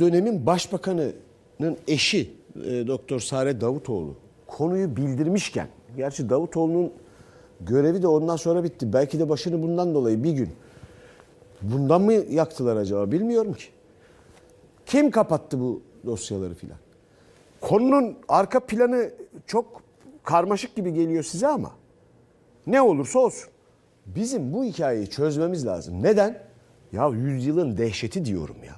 dönemin başbakanının eşi e, Doktor Sare Davutoğlu konuyu bildirmişken gerçi Davutoğlu'nun görevi de ondan sonra bitti. Belki de başını bundan dolayı bir gün. Bundan mı yaktılar acaba bilmiyorum ki. Kim kapattı bu dosyaları filan? Konunun arka planı çok karmaşık gibi geliyor size ama ne olursa olsun bizim bu hikayeyi çözmemiz lazım. Neden? Ya yüzyılın dehşeti diyorum ya.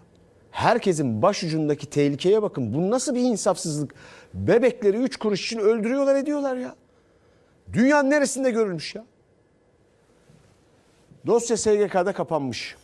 Herkesin başucundaki tehlikeye bakın. Bu nasıl bir insafsızlık? Bebekleri üç kuruş için öldürüyorlar ediyorlar ya. Dünyanın neresinde görülmüş ya? Dosya SGK'da kapanmış.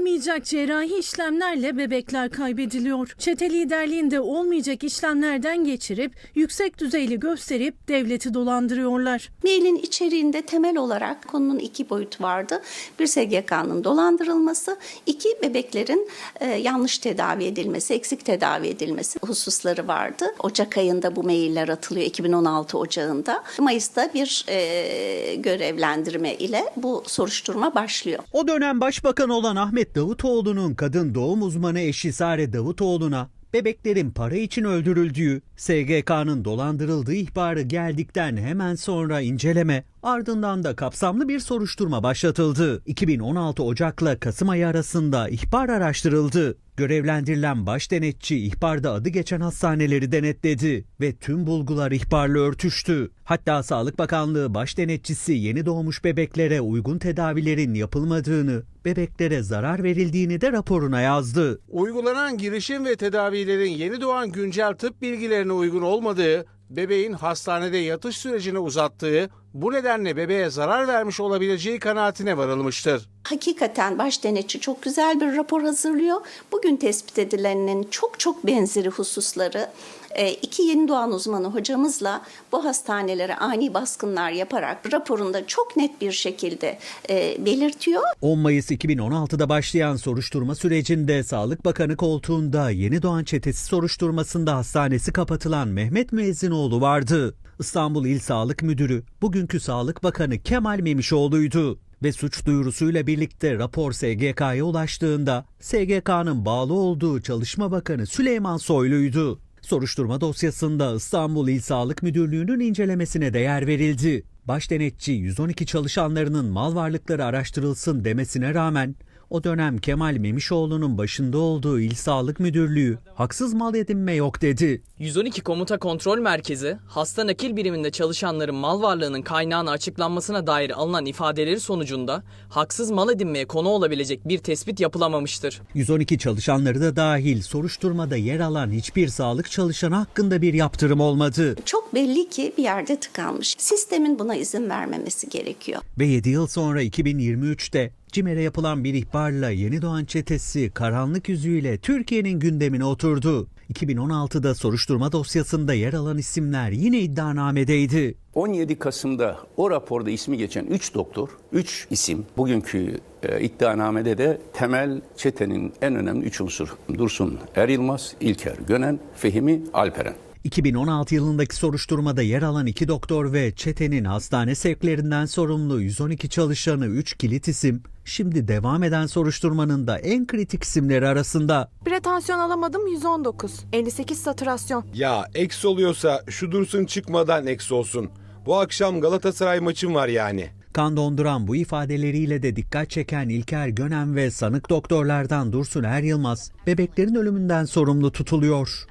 Olmayacak cerrahi işlemlerle bebekler kaybediliyor. Çete liderliğinde olmayacak işlemlerden geçirip yüksek düzeyli gösterip devleti dolandırıyorlar. Mailin içeriğinde temel olarak konunun iki boyutu vardı. Bir SGK'nın dolandırılması, iki bebeklerin e, yanlış tedavi edilmesi, eksik tedavi edilmesi hususları vardı. Ocak ayında bu mailler atılıyor 2016 Ocağı'nda. Mayıs'ta bir e, görevlendirme ile bu soruşturma başlıyor. O dönem başbakan olan Ahmet Davutoğlu'nun kadın doğum uzmanı eşi Sare Davutoğlu'na bebeklerin para için öldürüldüğü, SGK'nın dolandırıldığı ihbarı geldikten hemen sonra inceleme, ardından da kapsamlı bir soruşturma başlatıldı. 2016 Ocak'la Kasım ayı arasında ihbar araştırıldı. Görevlendirilen baş denetçi ihbarda adı geçen hastaneleri denetledi ve tüm bulgular ihbarla örtüştü. Hatta Sağlık Bakanlığı baş denetçisi yeni doğmuş bebeklere uygun tedavilerin yapılmadığını, bebeklere zarar verildiğini de raporuna yazdı. Uygulanan girişim ve tedavilerin yeni doğan güncel tıp bilgilerine uygun olmadığı, bebeğin hastanede yatış sürecini uzattığı, bu nedenle bebeğe zarar vermiş olabileceği kanaatine varılmıştır. Hakikaten baş denetçi çok güzel bir rapor hazırlıyor. Bugün tespit edilenin çok çok benzeri hususları e, iki yeni doğan uzmanı hocamızla bu hastanelere ani baskınlar yaparak raporunda çok net bir şekilde e, belirtiyor. 10 Mayıs 2016'da başlayan soruşturma sürecinde Sağlık Bakanı koltuğunda yeni doğan çetesi soruşturmasında hastanesi kapatılan Mehmet Müezzinoğlu vardı. İstanbul İl Sağlık Müdürü bugünkü Sağlık Bakanı Kemal Memişoğlu'ydu ve suç duyurusuyla birlikte rapor SGK'ya ulaştığında SGK'nın bağlı olduğu Çalışma Bakanı Süleyman Soylu'ydu. Soruşturma dosyasında İstanbul İl Sağlık Müdürlüğü'nün incelemesine değer verildi. Baş denetçi 112 çalışanlarının mal varlıkları araştırılsın demesine rağmen o dönem Kemal Memişoğlu'nun başında olduğu İl Sağlık Müdürlüğü haksız mal edinme yok dedi. 112 Komuta Kontrol Merkezi, hasta nakil biriminde çalışanların mal varlığının kaynağını açıklanmasına dair alınan ifadeleri sonucunda haksız mal edinmeye konu olabilecek bir tespit yapılamamıştır. 112 çalışanları da dahil soruşturmada yer alan hiçbir sağlık çalışanı hakkında bir yaptırım olmadı. Çok belli ki bir yerde tıkanmış. Sistemin buna izin vermemesi gerekiyor. Ve 7 yıl sonra 2023'te CİMER'e yapılan bir ihbarla yeni doğan çetesi karanlık yüzüyle Türkiye'nin gündemine oturdu. 2016'da soruşturma dosyasında yer alan isimler yine iddianamedeydi. 17 Kasım'da o raporda ismi geçen 3 doktor, 3 isim bugünkü e, iddianamede de temel çetenin en önemli 3 unsur. Dursun Er Yılmaz, İlker Gönen, Fehimi Alperen. 2016 yılındaki soruşturmada yer alan iki doktor ve çetenin hastane sevklerinden sorumlu 112 çalışanı 3 kilit isim, şimdi devam eden soruşturmanın da en kritik isimleri arasında. Pretansiyon alamadım 119. 58 saturasyon. Ya eks oluyorsa şu dursun çıkmadan eks olsun. Bu akşam Galatasaray maçım var yani. Kan donduran bu ifadeleriyle de dikkat çeken İlker Gönen ve sanık doktorlardan Dursun Er Yılmaz bebeklerin ölümünden sorumlu tutuluyor.